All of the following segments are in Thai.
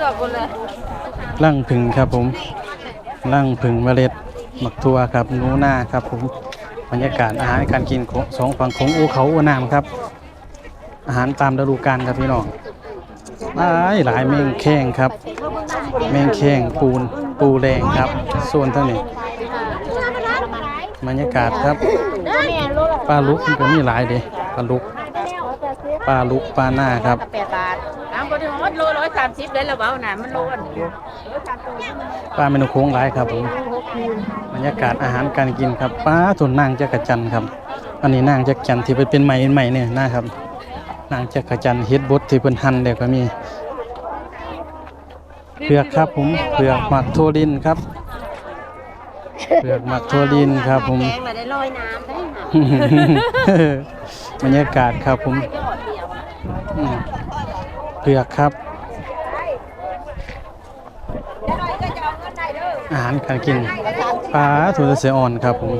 ลือกคนเลยล่างผึ่งครับผมล่างผึ่งเมล็ดหมักทัวครับหนูหน้าครับผมบรรยากาศอาหารการกินของสองฝั่งของอูเขาอูน้ำครับ อาหารตามฤดูกาลครับพี่น้องหลายหลายเมงแข้งครับ เมงแข้งปูนปูแดงครับส่วนเท่านี้บรรยากาศครับปลาลุกมันก็มีหลายเด้ปลาลุกปลาลุกปลาหน้าครับ โลร้อยสามสิบเลยละเบาหนามันโลอันนี้ปลาเมนูโค้งหลายครับผมบรรยากาศอาหารการกินครับปลาส่วนนางจักรจันทร์ครับ อันนี้นางจักรจันทร์ที่ไปเป็นใหม่ใหม่เนี่ยนะครับ นางจักรจันทร์เฮ็ดบดที่เป็นหั่นเดี๋ยวก็มีเผือกครับผมเผือกหมักโทลินครับเผือกหมักโทลินครับผมแกงมาได้ลอยน้ำได้ค่ะบรรยากาศครับผมอืมเผือกครับ อาหารการกินปลาทูเสืออ่อนครับผม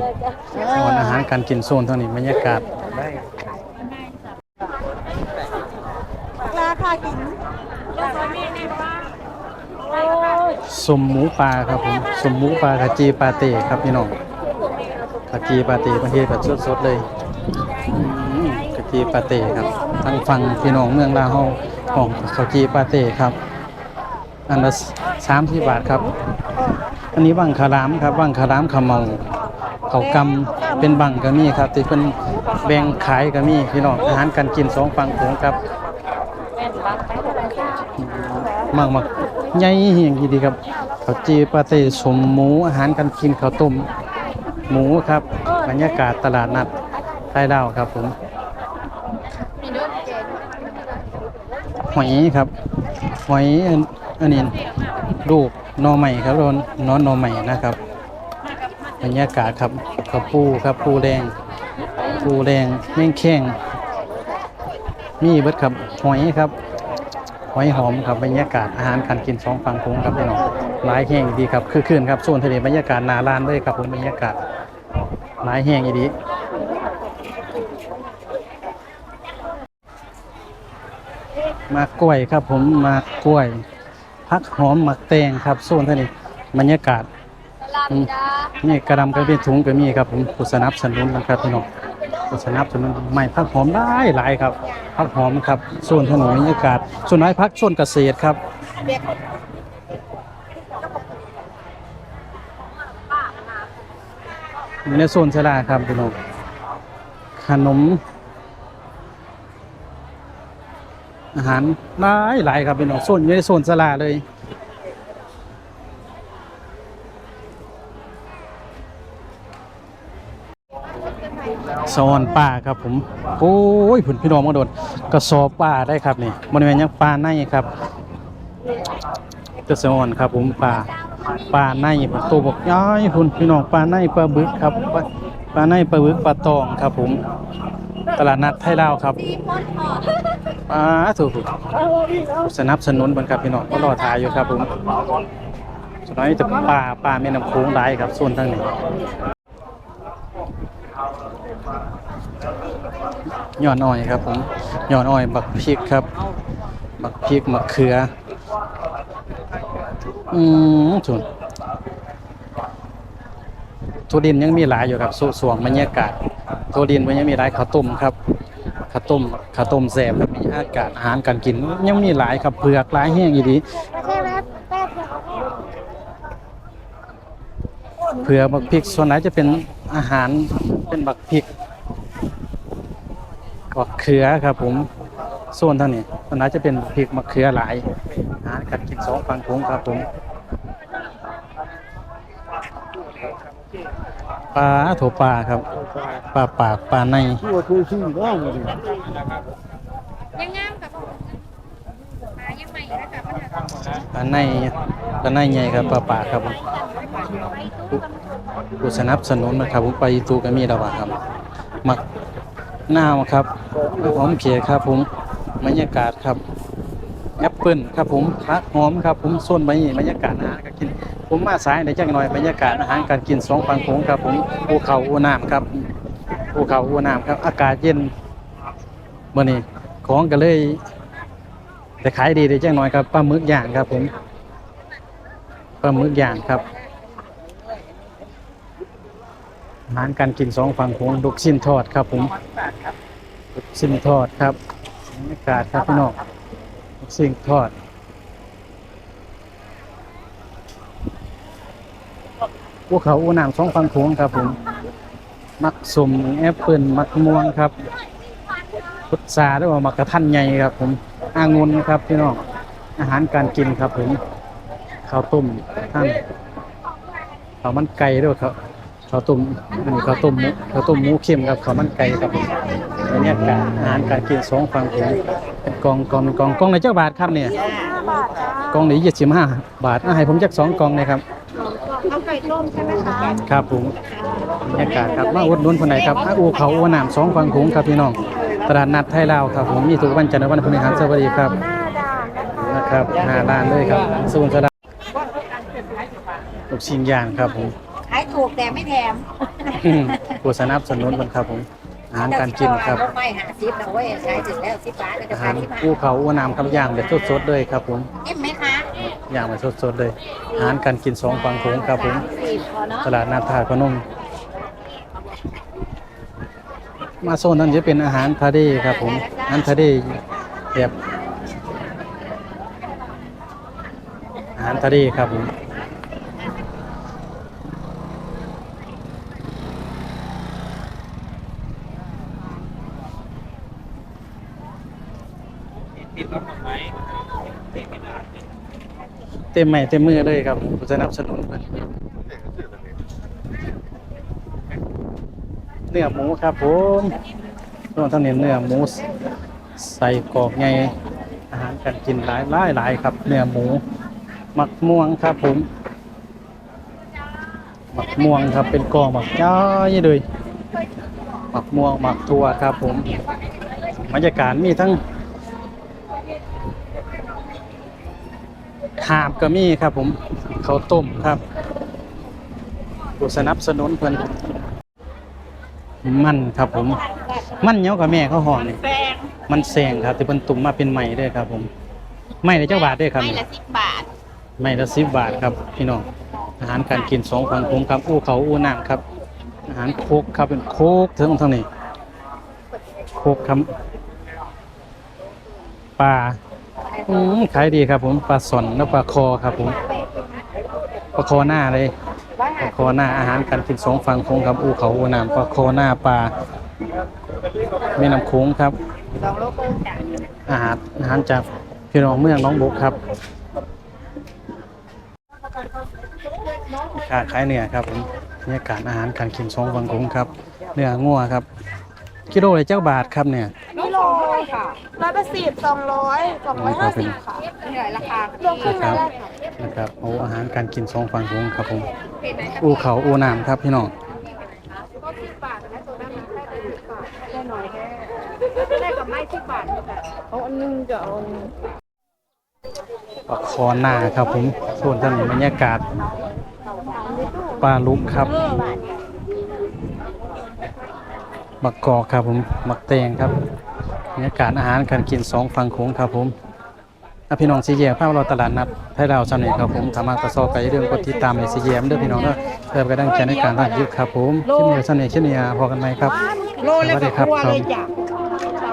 อ่อนอาหารการกินโซนเท่านี้บรรยากาศราคากินสมหมูปลาครับผมสมหมูปลากะจีปาเต้ครับพี่น้องกะจีปาเต้ประเทศแบบสดๆเลยอืมกะจีปาเต้ครับทางฝั่งพี่น้องเมืองลาวเฮาของข้าวจีปาเต้ครับ อันละสามสิบบาทครับ อันนี้บังคารามครับบังคารามขมเมาเขากำเป็นบังก็มีครับที่เป็นแบ่งขายก็มีพี่น้องอาหารการกินสองฝั่งโขงครับมากมากใหญ่อย่างนี้ดีครับข้าวจีปาเต้สมหมูอาหารการกินข้าวต้มหมูครับบรรยากาศตลาดนัดไทยดาวครับผมหอยครับหอยอันอันนี้ลูกห นอใหม่ครับโดนนอนนอใหม่นะครับบรรยากาศครับข้าปูครับปูแดงปูแดงแม่งแข้งมีเบิดครับหอยครับหอยหอมครับบรรยากาศอาหารการกินสองฝั่งโขงครับพี่น้องหลายแห่งดีครับคือคืนครับส่วนทะเลบรรยากาศนาลานเลยครับผมบรรยากาศหลายแห่งอีดีมากล้วยครับผมมากล้วย พักหอมหมักแตงครับส่วนทะเลบรรยากาศนี่กระดำกระเป็นถุงก็มีครับผมผู้สนับสนุนนะครับพี่น้องผู้สนับสนุนใหม่พักหอมได้หลายครับพักหอมครับส่วนถนนบรรยากาศส่วนน้อยพักส่วนเกษตรครับในโซนชลาครับพี่น้องขนม อาหารหลายหลายครับพี่น้องโซนอยู่ในโซนชลาเลยสอนป่าครับผมโอ้ยผุนพี่น้องมาโดนกระสอบป่าได้ครับนี่บริเวณยังป่าในครับกระสอนครับผมป่าป่าในผมตัวบอกย้ายผุนพี่น้องป่าในปลาบึกครับปลาป่าในปลาบึกปลาตองครับผม ตลาดนัดไทยลาวครับ ป่าถูกสนับสนุนบนครับพี่น้องก็รอถ่ายอยู่ครับผมส่วนน้อยจะป่าป่าแม่น้ำโขงได้ครับส่วนทางนี้ย้อนอ้อยครับผมย้อนอ้อยบักพริกครับ บักพริกมะเขือ อืมถุนทุดินยังมีหลายอยู่ครับสสวงบรรยากาศทุดินมันยังมีหลายข้าวต้มครับ ข้าวต้มข้าวต้มแซ่บครับมีอากาศอาหารการกิน ยังมีหลายครับเผือกหลายแห้งอีดีเผือกบักพริกส่วนไหนจะเป็นอาหารเป็นบักพริกมะเขือครับผมโซนเท่านี้มันน่าจะเป็นพริกมะเขือหลาย อาหารกัดกินสองฝั่งโขงครับผมปลาโถปลาครับ ปลาปากปลาในตัวคือชื่อว่าหมดเลยยังงามกับหายังใหม่นะคะมันจะปลาในปลาในใหญ่ครับปลาปากครับผมผู้สนับสนุนนะครับผมไปตูก็มีแล้วอะครับมักนาวครับหอมเขียครับผมบรรยากาศครับแอปเปิลครับผมพักหอมครับผมส่วนใบบรรยากาศอาหารการกิน ผมมาสายในจังหน่อยบรรยากาศอาหารการกินสองฝั่งโขงครับผมภูเขาอูน้ำครับ ภูเขาอูน้ำครับ อากาศเย็นมื่อนี้ของก็เลยแต่ขายดีเลยจ้งหน้อยครับปลาหมึกย่างครับผมปลาหมึกย่างครับอาหารการกินสองฝั่งโขงลูกชิ้นทอดครับผมลูกชิ้นทอดครับบรรยากาศครับพี่น้องลูกชิ้นทอดพวกเขาอูน้ำสองฝั่งโขงครับผม มักสมแอปเปิลมักม่วงครับพุทราด้วยว่ามักกระทันใหญ่ครับ ผมอางุนครับพี่น้องอาหารการกินครับผมข้าวต้มท่านข้าวมันไก่ด้วยครับข้าวต้มอันนี้ข้าวต้มหมูข้าวต้มหมูเค็มครับข้าวมันไก่ครับผมบรรยากาศอาหารการกินสองฝั่งโขงเป็นกองกองกองกองในเจ้าบาทครับเนี่ยกองนี้ยี่สิบห้าบาทอะให้ผมจักสองกองเลยครับเอาไก่ต้มใช่ไหมคะครับผม บรรยากาศครับมาอุดหนุนคนไหนครับอาอูเขาอูน้ำสองฝั่งโขงครับพี่น้องตลาดนัดไทยลาวครับผมมีทุกวันจันทร์และวันพฤหัสสวัสดีครับหน้าด่านนะคะนะครับหาร้านเลยครับสูนสลัดลูกชิ้นย่างครับผมขายถูกแต่ไม่แถมผู้สนับสนุนมันครับผมอาหารการกินครับไม่หาซิปนะเว้ยใช้ถึงแล้วสิบบาทก็จะอาขาหายรที่มาอูเขาอูน้ำครับย่างแบบสดๆเลยครับผมเอ็มไหมคะย่างแบบสดๆเลยอาหารการกินสองฝั่งโขงครับผมสี่พอเนาะตลาดนัดท่าพนม มาโซนนั้นจะเป็นอาหารทะเลครับผมอาหารทะเลแบบอาหารทะเลครับผมเต็มใหม่เต็มมือเลยครับผมสนับสนุนเพิ่น เนื้อหมูครับผมช่วงทั้งนี้เนื้อหมูใส่กรอกไงอาหารการกินหลายหลายหลายครับ เนื้อหมูหมักม่วงครับผมหมักม่วงครับเป็นกองหมักย้อยเลยหมักม่วงหมักถั่วครับผมบรรยากาศมีทั้งหาบก็มีครับผมเขาต้มครับผู้สนับสนุนเพิ่น มันครับผม มันเหนียวกับแม่เขาห่องนี่มันแซงครับที่เพิ่นตุ่มมาเป็นใหม่เด้อครับ ผมไม่ละเจ้าบาทเด้อครับไม่นี่ละสิบบาทไม่ละสิบบาทครับ พี่น้องอาหารการกินสองฝั่งผมครับอู้เขาอู้น้ำครับ อาหารโคกครับเป็นโคกถึงทางนี้โคกครับปลาอืมขายดีครับผมปลาสอนและปลาคอครับผมปลาคอหน้าเลย ปลาคอหน้าอาหารการกินสองฝั่งโค้งครับอูเขาอูน้ำปลาคอหน้าปลาแม่น้ำโค้งครับ อาหารอาหารจากพี่น้องเมืองน้องบุกครับค้าขายเนื้อครับผมบรรยากาศอาหารการกินสองฝั่งโค้งครับเนื้องัวครับกิโลละเจ้าบาทครับเนี่ย กิโลค่ะร้อยแปดสิบสองร้อยสองร้อยห้าสิบค่ะเหนื่อยราคารวมเครื่องนะคในรับได้ค่ะนะครับโอ้อาหารการกินสองฝั่งโค้งครับผมอูเขาอูน้ำครับพี่น้องก็สิบบาทนะตัวนั้นนะได้เลยสิบบาทได้หน่อยแค่ได้กับไม่สิบบาทนี่แหละเอาอันนึงจะเอาอันนึงปลาคอหน้าครับผมส่วนท่านบรรยากาศปลาลุกครับมักกอกครับผมมักแตงครับ บรรยากาศอาหารการกินสองฝั่งโขงครับผมอะพี่น้องซีเยียภาพเราตลาดนัดให้เราชาวเน็ตครับผมทำมากระซอกไก่เรื่องกดติดตามในซีเยียมเด้อพี่น้องเด้อเพื่อเป็นกำลังใจในการถ่ายคลิปครับผมคลิปนี้ชาวเน็ตเช่นนี้พอกันไหมครับโลสแล้ววัสก็ดีครับ